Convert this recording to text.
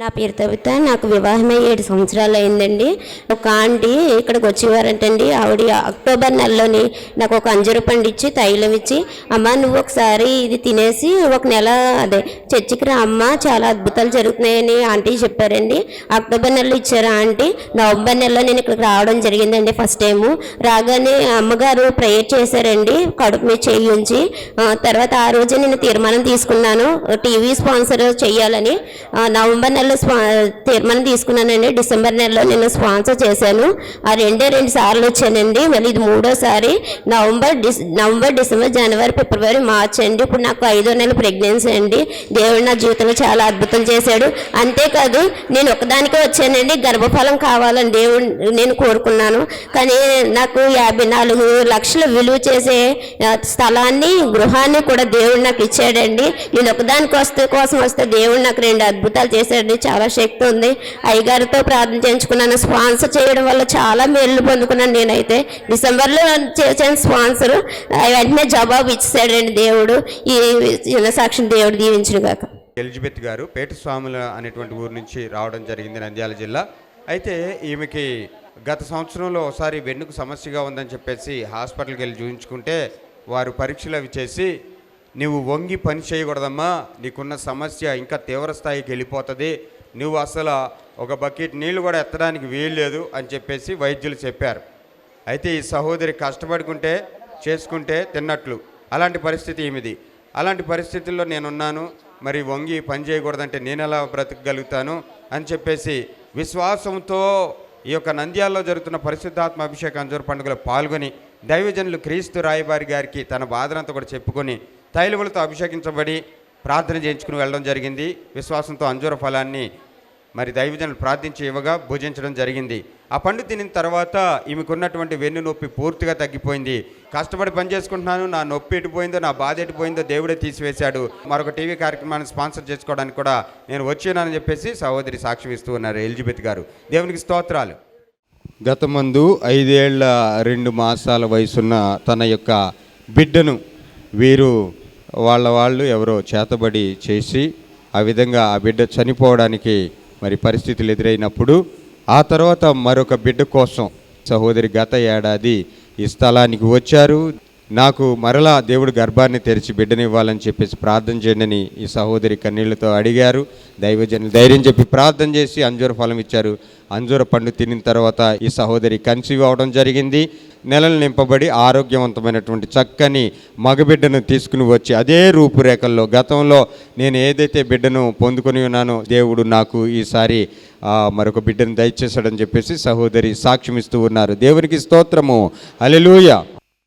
నా పేరు కవిత నాకు వివాహమై ఏడు సంవత్సరాలు అయిందండి. ఒక ఆంటీ ఇక్కడికి వచ్చేవారంటండి. ఆవిడ అక్టోబర్ నెలలోని నాకు ఒక అంజరు పండు ఇచ్చి తైలం ఇచ్చి అమ్మ నువ్వు ఒకసారి ఇది తినేసి ఒక నెల అదే చర్చికి రా అమ్మ. చాలా అద్భుతాలు జరుగుతున్నాయని ఆంటీ చెప్పారండి. అక్టోబర్ నెలలో ఇచ్చారు ఆంటీ. నవంబర్ నెలలో నేను ఇక్కడికి రావడం జరిగిందండి ఫస్ట్ టైము. రాగానే అమ్మగారు ప్రేయర్ చేశారండి. కడుపు మీద చేయి ఉంచి తర్వాత ఆ రోజే నేను తీర్మానం తీసుకున్నాను. టీవీ స్పాన్సర్ చేయాలని. నవంబర్ నెల నెలలో స్పా తీర్మానం తీసుకున్నానండి. డిసెంబర్ నెలలో నేను స్పాన్సర్ చేశాను. ఆ రెండే రెండు సార్లు వచ్చానండి. మళ్ళీ ఇది మూడోసారి. నవంబర్ డిస్ నవంబర్ డిసెంబర్ జనవరి ఫిబ్రవరి మార్చ్ అండి. ఇప్పుడు నాకు ఐదో నెల ప్రెగ్నెన్సీ అండి. దేవుడు నా జీవితంలో చాలా అద్భుతం చేశాడు. అంతేకాదు నేను ఒకదానికే వచ్చానండి. గర్భఫలం కావాలని దేవుడు నేను కోరుకున్నాను. కానీ నాకు యాభై నాలుగు లక్షలు విలువ చేసే స్థలాన్ని గృహాన్ని కూడా దేవుడు నాకు ఇచ్చాడండి. నేను ఒకదానికి వస్తే కోసం వస్తే దేవుడు నాకు రెండు అద్భుతాలు చేశాడు చాలా శక్తి ఉంది. అయ్యగారితో ప్రార్థన చేయించుకున్నాను. స్పాన్సర్ చేయడం వల్ల చాలా మేలు పొందుకున్నాను నేనైతే. డిసెంబర్లో చేశాను స్పాన్సర్ వెంటనే జవాబు ఇచ్చేసాడండి దేవుడు. ఈ చిన్న దేవుడు దీవించిన కాక ఎలిజబెత్ గారు పేటస్వాముల అనేటువంటి ఊరు నుంచి రావడం జరిగింది నంద్యాల జిల్లా. అయితే ఈమెకి గత సంవత్సరంలో ఒకసారి వెన్నుకు సమస్యగా ఉందని చెప్పేసి హాస్పిటల్కి వెళ్ళి చూపించుకుంటే వారు పరీక్షలు అవి చేసి నువ్వు వంగి పని చేయకూడదమ్మా. నీకున్న సమస్య ఇంకా తీవ్ర స్థాయికి వెళ్ళిపోతుంది. నువ్వు అసలు ఒక బకెట్ నీళ్ళు కూడా ఎత్తడానికి వీల్లేదు అని చెప్పేసి వైద్యులు చెప్పారు. అయితే ఈ సహోదరి కష్టపడుకుంటే చేసుకుంటే తిన్నట్లు. అలాంటి పరిస్థితి ఏమిది? అలాంటి పరిస్థితుల్లో నేనున్నాను. మరి వంగి పని చేయకూడదంటే నేను ఎలా బ్రతకగలుగుతాను? అని చెప్పేసి విశ్వాసంతో ఈ యొక్క నంద్యాలలో జరుగుతున్న పరిశుద్ధాత్మ అభిషేక అంజూరు పండుగలో పాల్గొని దైవజనులు క్రీస్తు రాయబారి గారికి తన బాధనంతా కూడా చెప్పుకొని తైలములతో అభిషేకించబడి ప్రార్థన చేయించుకుని వెళ్ళడం జరిగింది. విశ్వాసంతో అంజూర ఫలాన్ని మరి దైవజనులు ప్రార్థించి ఇవ్వగా భుజించడం జరిగింది. ఆ పండు తినిన తర్వాత ఈమెకున్నటువంటి వెన్ను నొప్పి పూర్తిగా తగ్గిపోయింది. కష్టపడి పని చేసుకుంటున్నాను నా నొప్పి ఎటుపోయిందో నా బాధ ఎటుపోయిందో దేవుడే తీసివేశాడు. మరొక టీవీ కార్యక్రమాన్ని స్పాన్సర్ చేసుకోవడానికి కూడా నేను వచ్చానని చెప్పేసి సహోదరి సాక్ష్యం ఇస్తూ ఉన్నారు ఎలిజబెత్ గారు. దేవునికి స్తోత్రాలు. గతమందు ఐదేళ్ళ రెండు మాసాల వయసున్న తన యొక్క బిడ్డను వీరు వాళ్ళ వాళ్ళు ఎవరో చేతబడి చేసి ఆ విధంగా ఆ బిడ్డ చనిపోవడానికి మరి పరిస్థితులు ఎదురైనప్పుడు ఆ తర్వాత మరొక బిడ్డ కోసం సహోదరి గత ఏడాది ఈ స్థలానికి వచ్చారు. నాకు మరలా దేవుడు గర్భాన్ని తెరిచి బిడ్డనివ్వాలని చెప్పేసి ప్రార్థన చేయండి ఈ సహోదరి కన్నీళ్ళతో అడిగారు. దైవజనులు ధైర్యం చెప్పి ప్రార్థన చేసి అంజూర ఫలం ఇచ్చారు. అంజూర పండు తినిన తర్వాత ఈ సహోదరి కన్సీవ్ అవడం జరిగింది. నెలలు నింపబడి ఆరోగ్యవంతమైనటువంటి చక్కని మగబిడ్డను తీసుకుని వచ్చి అదే రూపురేఖల్లో గతంలో నేను ఏదైతే బిడ్డను పొందుకొని ఉన్నానో దేవుడు నాకు ఈసారి మరొక బిడ్డను దయచేశాడని చెప్పేసి సహోదరి సాక్ష్యం ఇస్తూ ఉన్నారు. దేవునికి స్తోత్రము. అలెలుయ